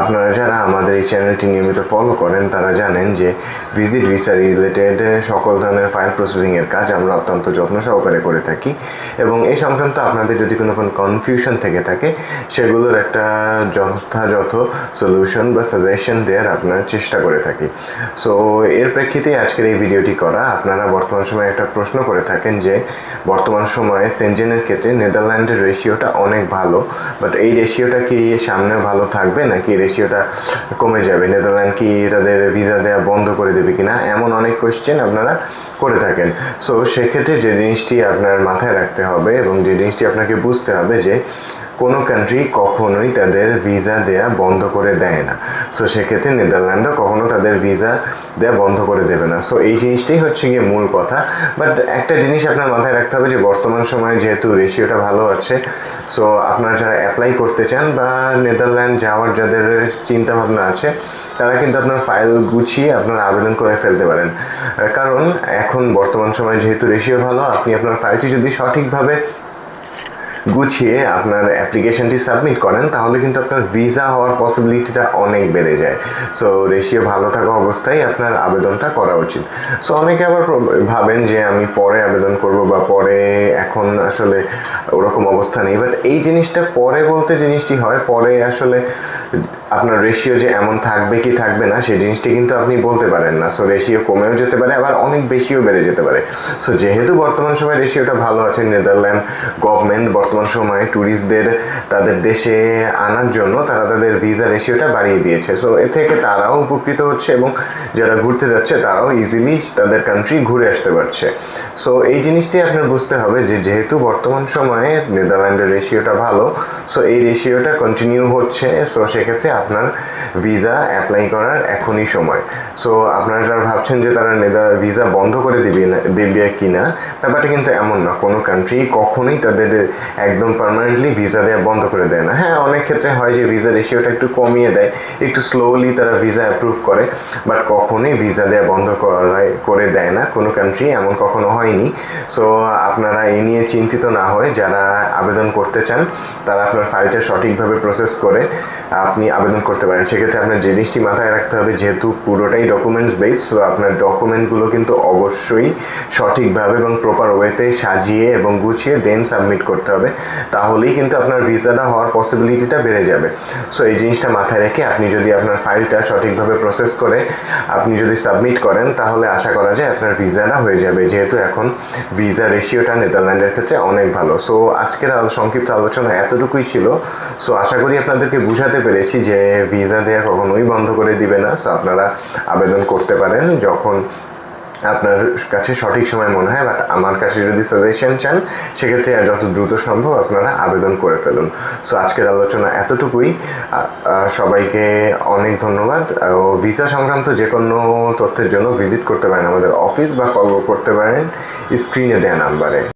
আপনারা যারা আমাদের এই চ্যানেলটি নিয়মিত ফলো করেন, তারা জানেন যে ভিজিট ভিসা রিলেটেড সকল ধরনের ফাইল প্রসেসিংয়ের কাজ আমরা অত্যন্ত যত্ন সহকারে করে থাকি। এবং এই সংক্রান্ত আপনাদের যদি কোনো কোনো কনফিউশন থেকে থাকে, সেগুলোর একটা যথাযথ সলিউশন বা সাজেশন দেওয়ার আপনার চেষ্টা করে থাকি। সো এর প্রেক্ষিতে আজকের এই ভিডিওটি করা। আপনারা বর্তমান সময়ে একটা প্রশ্ন করে থাকেন যে, বর্তমান সময়ে সেনজেনের ক্ষেত্রে নেদারল্যান্ডের রেশিওটা অনেক ভালো বাট এই রেশিওটা কি সামনে ভালো থাকবে নাকি রেশিওটা কমে যাবে। নেদারল্যান্ড কি তাদের ভিসা দেওয়া বন্ধ করে দেবে কিনা, এমন অনেক কোয়েশ্চেন আপনারা করে থাকেন। সো সেক্ষেত্রে যে জিনিসটি আপনার মাথায় রাখতে হবে এবং যে জিনিসটি আপনাকে বুঝতে হবে যে কোনো কান্ট্রি কখনোই তাদের ভিসা দেয়া বন্ধ করে দেয় না। সো সেক্ষেত্রে নেদারল্যান্ডও কখনো তাদের ভিসা দেয়া বন্ধ করে দেবে না। সো এই জিনিসটাই হচ্ছে গিয়ে মূল কথা। বাট একটা জিনিস আপনার মাথায় রাখতে হবে যে, বর্তমান সময়ে যেহেতু রেশিওটা ভালো আছে সো আপনারা যারা অ্যাপ্লাই করতে চান বা নেদারল্যান্ড যাওয়ার যাদের চিন্তা ভাবনা আছে, তারা কিন্তু আপনার ফাইল গুছিয়ে আপনার আবেদন করে ফেলতে পারেন। কারণ এখন বর্তমান সময়ে যেহেতু রেশিও ভালো, আপনি আপনার ফাইলটি যদি সঠিকভাবে গুছিয়ে আপনার অ্যাপ্লিকেশনটি সাবমিট করেন, তাহলে কিন্তু আপনার ভিসা হওয়ার পসিবিলিটিটা অনেক বেড়ে যায়। সো রেশিও ভালো থাকা অবস্থায় আপনার আবেদনটা করা উচিত। সো অনেকে আবার ভাবেন যে আমি পরে আবেদন করব বা পরে এখন আসলে ওরকম অবস্থা নেই। বাট এই জিনিসটা পরে বলতে জিনিসটি হয়, পরে আসলে আপনার রেশিও যে এমন থাকবে কি থাকবে না, সেই জিনিসটি কিন্তু আপনি বলতে পারেন না। সো রেশিও কমেও যেতে পারে, আবার অনেক বেশিও বেড়ে যেতে পারে। সো যেহেতু বর্তমান সময়ে রেশিওটা ভালো আছে নেদারল্যান্ড গভর্নমেন্ট বর্তমান সময়ে ট্যুরিস্টদের তাদের দেশে আনার জন্য তারা তাদের ভিসা রেশিওটা বাড়িয়ে দিয়েছে। সো এ থেকে তারাও উপকৃত হচ্ছে এবং যারা ঘুরতে যাচ্ছে, তারাও ইজিলি তাদের কান্ট্রি ঘুরে আসতে পারছে। সো এই জিনিসটি আপনার বুঝতে হবে যে, যেহেতু বর্তমান সময়ে নেদারল্যান্ডের রেশিওটা ভালো সো এই রেশিওটা কন্টিনিউ হচ্ছে। সো সেক্ষেত্রে আপনার ভিসা অ্যাপ্লাই করার এখনই সময়। সো আপনারা যারা ভাবছেন যে তারা নেদার ভিসা বন্ধ করে দিবে দেবে কি না ব্যাপারটা কিন্তু এমন না। কোনো কান্ট্রি কখনোই তাদের একদম পার্মানেন্টলি ভিসা দেওয়া বন্ধ করে দেয় না। হ্যাঁ অনেক ক্ষেত্রে হয় যে ভিসা রেশিওটা একটু কমিয়ে দেয়, একটু স্লোলি তারা ভিসা অ্যাপ্রুভ করে বাট কখনোই ভিসা দেওয়া বন্ধ করে দেয় না, কোনো কান্ট্রি এমন কখনো হয়নি। সো আপনারা এই নিয়ে চিন্তিত না হয়ে যারা আবেদন করতে চান, তারা আপনার ফাইলটা সঠিকভাবে প্রসেস করে আপনি আবেদন করতে পারেন। সেক্ষেত্রে আপনার জিনিসটি মাথায় রাখতে হবে, যেহেতু পুরোটাই ডকুমেন্টস বেস সো আপনার ডকুমেন্টগুলো কিন্তু অবশ্যই সঠিকভাবে এবং প্রপার ওয়েতে সাজিয়ে এবং গুছিয়ে দেন সাবমিট করতে হবে। তাহলেই কিন্তু আপনার ভিসাটা হওয়ার পসিবিলিটিটা বেড়ে যাবে। সো এই জিনিসটা মাথায় রেখে আপনি যদি আপনার ফাইলটা সঠিকভাবে প্রসেস করে আপনি যদি সাবমিট করেন, তাহলে আশা করা যায় আপনার ভিসাটা হয়ে যাবে। যেহেতু এখন ভিসা রেশিওটা নেদারল্যান্ডের ক্ষেত্রে অনেক ভালো। সো আজকের সংক্ষিপ্ত আলোচনা এতটুকুই ছিল। সো আশা করি আপনাদেরকে বুঝাতে পেরেছি যে ভিসা দেওয়া কখনোই বন্ধ করে দিবে না। সো আপনারা আবেদন করতে পারেন যখন আপনার কাছে সঠিক সময় মনে হয় বাট আমার কাছে যদি সাজেশন চান, সেক্ষেত্রে যত দ্রুত সম্ভব আপনারা আবেদন করে ফেলুন। সো আজকের আলোচনা এতটুকুই। সবাইকে অনেক ধন্যবাদ। ও, ভিসা সংক্রান্ত যে কোনো তথ্যের জন্য ভিজিট করতে পারেন আমাদের অফিস বা কল করতে পারেন। স্ক্রিনে দেয়া নাম্বারে